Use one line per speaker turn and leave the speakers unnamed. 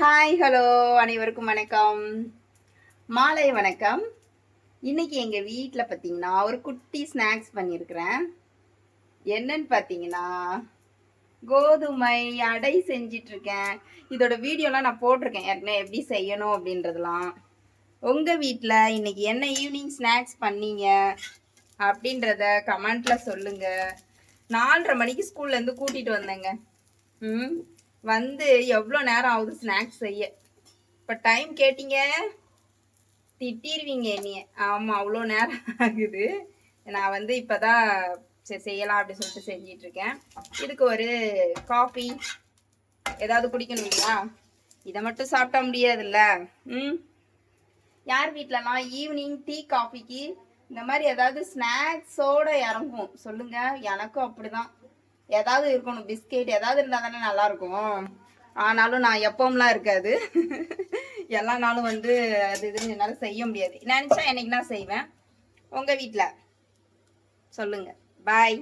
Hi hello அனைவருக்கும் வணக்கம். மாலை வணக்கம். இன்னைக்கு எங்கள் வீட்டில் பார்த்தீங்கன்னா ஒரு குட்டி ஸ்நாக்ஸ் பண்ணியிருக்கிறேன் என்னன்னு பார்த்தீங்கன்னா கோதுமை அடை செஞ்சிட்ருக்கேன். இதோட வீடியோலாம் நான் போட்டிருக்கேன். ஏற்கனவே எப்படி செய்யணும் அப்படின்றதெல்லாம். உங்கள் வீட்டில் இன்னைக்கு என்ன ஈவினிங் ஸ்நாக்ஸ் பண்ணீங்க? அப்படின்றத கமெண்ட்டில் சொல்லுங்கள் நாலரை மணிக்கு ஸ்கூல்லேருந்து கூட்டிகிட்டு வந்தேங்க. ம்? வந்து எவ்வளோ நேரம் ஆகுது ஸ்நாக்ஸ் செய்ய? இப்போ டைம் கேட்டீங்க? திட்டிருவீங்க என்னைய. ஆமாம் அவ்வளோ நேரம் ஆகுது. நான் வந்து இப்போ தான் சரி செய்யலாம் அப்படி சொல்லிட்டு செஞ்சிட்ருக்கேன். இதுக்கு ஒரு காஃபி ஏதாவது குடிக்கணும் இல்லையா இதை மட்டும் சாப்பிட முடியாதுல்ல. ம்? யார் வீட்டிலலாம் ஈவினிங் டீ காஃபிக்கு இந்த மாதிரி ஏதாவது ஸ்நாக்ஸோட இறங்கும். சொல்லுங்கள் எனக்கும் அப்படிதான். ஏதாவது இருக்கணும் பிஸ்கெட் ஏதாவது இருந்தால் தானே நல்லாயிருக்கும். ஆனாலும் நான் எப்பவும்லாம் இருக்காது. எல்லா நாளும் வந்து அது இதுன்னு என்னால் செய்ய முடியாது. நினச்சா என்னைக்கு நான் செய்வேன். உங்கள் வீட்டில் சொல்லுங்கள் பாய்